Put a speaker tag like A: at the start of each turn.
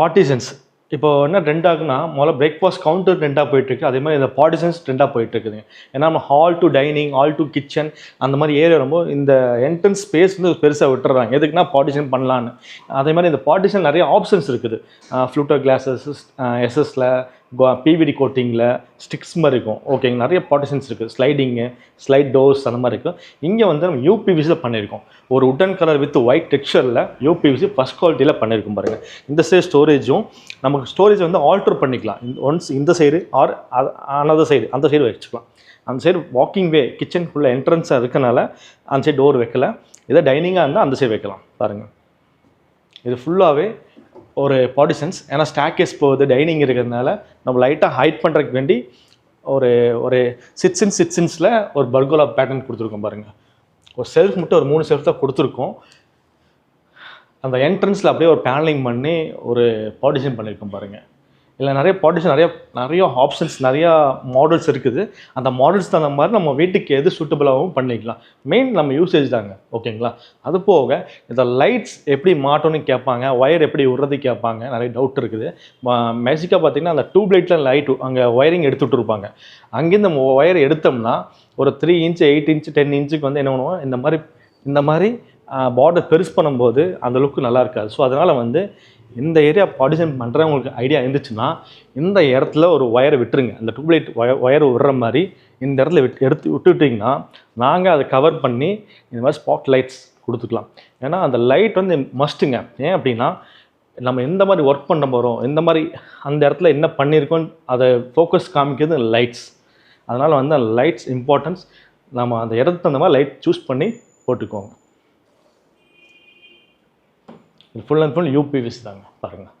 A: Partisans இப்போ என்ன trend ஆகுனா முதல்ல பிரேக்ஃபாஸ்ட் கவுண்டர் ட்ரெண்டாக போயிட்டுருக்கு. அதே மாதிரி இந்த பார்ட்டிசன்ஸ் ட்ரெண்டாக போயிட்டுருக்குதுங்க ஏன்னா நம்ம hall to dining hall to kitchen அந்த மாதிரி ஏரியா ரொம்ப இந்த என்ட்ரன்ஸ் ஸ்பேஸ் வந்து பெருசாக விட்டுறாங்க. எதுக்குன்னா பார்ட்டிஷன் பண்ணலான்னு. அதே மாதிரி இந்த பார்ட்டிஷன் நிறைய ஆப்ஷன்ஸ் இருக்குது. ஃப்ளூட்டர் கிளாஸஸ் எஸ்எஸில் பிவிடி கோட்டிங்கில் ஸ்டிக்ஸ் மாதிரி இருக்கும். ஓகேங்க நிறைய பார்ட்டிஷன்ஸ் இருக்குது ஸ்லைடிங்கு ஸ்லைட் டோர்ஸ் அந்த மாதிரி இருக்கும் இங்கே வந்து நம்ம யூபிவிசியில் பண்ணியிருக்கோம். ஒரு உட்டன் கலர் வித் ஒயிட் டெக்ஸ்சரில் யூபிவிசி ஃபஸ்ட் குவாலிட்டியில் பண்ணியிருக்கோம் பாருங்கள் இந்த சைடு ஸ்டோரேஜும் நமக்கு ஸ்டோரேஜ் வந்து ஆல்டர் பண்ணிக்கலாம். ஒன்ஸ் இந்த சைடு ஆர் அனதர் சைடு அந்த சைடு வச்சுக்கலாம். அந்த சைடு வாக்கிங் வே கிச்சனுக்குள்ளே என்ட்ரன்ஸாக இருக்கனால அந்த சைடு டோர் வைக்கல. இதை டைனிங்காக இருந்தால் அந்த சைடு வைக்கலாம். பாருங்கள் இது ஃபுல்லாகவே ஒரு பாடிஷன்ஸ் ஏன்னா ஸ்டாக்கேஸ் போகுது டைனிங் இருக்கிறதுனால நம்ம லைட்டாக ஹைட் பண்ணுறதுக்கு வேண்டி ஒரு ஒரு சிக்ஸ் இன்ச் சிக்ஸ் இன்ச்சில் ஒரு பர்கோலா பேட்டர்ன் கொடுத்துருக்கோம் பாருங்கள் ஒரு செல்ஃப் மட்டும் ஒரு மூணு செல்ஃப் தான் கொடுத்துருக்கோம். அந்த என்ட்ரன்ஸில் அப்படியே ஒரு பேனலிங் பண்ணி ஒரு பார்ட்டிஷன் பண்ணியிருக்கோம் பாருங்கள் இல்லை நிறைய பார்ட்டிஷன் நிறைய நிறைய ஆப்ஷன்ஸ் நிறையா மாடல்ஸ் இருக்குது. அந்த மாடல்ஸ் தகுந்த மாதிரி நம்ம வீட்டுக்கு எது சூட்டபிளாகவும் பண்ணிக்கலாம். மெயின் நம்ம யூசேஜ் தாங்க ஓகேங்களா அது போக இந்த லைட்ஸ் எப்படி மாட்டோன்னு கேட்பாங்க ஒயர் எப்படி விடுறது கேட்பாங்க நிறைய டவுட் இருக்குது. மேஜிக்காக பார்த்தீங்கன்னா அந்த டியூப் லைட்டில் லைட்டு அங்கே ஒயரிங் எடுத்துகிட்டு இருப்பாங்க. அங்கேருந்து நம்ம ஒயர் எடுத்தோம்னா ஒரு three inch eight inch ten இன்ச்சுக்கு வந்து என்ன பண்ணுவோம்? இந்த மாதிரி இந்த மாதிரி பார்டர் பெருசு பண்ணும்போது அந்த லுக்கு நல்லா இருக்காது. ஸோ அதனால் வந்து இந்த ஏரியா பார்ட்டிஷன் பண்ணுறவங்களுக்கு ஐடியா இருந்துச்சுன்னா இந்த இடத்துல ஒரு ஒயரை விட்டுருங்க. அந்த டியூப்லைட் ஒய ஒயர் விடுற மாதிரி இந்த இடத்துல விட்டு எடுத்து விட்டுட்டிங்கன்னா நாங்கள் அதை கவர் பண்ணி இந்த மாதிரி ஸ்பாட் லைட்ஸ் கொடுத்துக்கலாம். ஏன்னா அந்த லைட் வந்து மஸ்ட்டுங்க ஏன் அப்படின்னா நம்ம எந்த மாதிரி ஒர்க் பண்ண போகிறோம் எந்த மாதிரி அந்த இடத்துல என்ன பண்ணியிருக்கோம் அதை ஃபோக்கஸ் காமிக்கிறது லைட்ஸ் அதனால் வந்து அந்த லைட்ஸ் இம்பார்ட்டன்ஸ் நம்ம அந்த இடத்துக்கு தகுந்த மாதிரி லைட் சூஸ் பண்ணி போட்டுக்கோங்க. ஃபுல் அண்ட் ஃபுல் யூபிவிசி தாங்க பாருங்கள்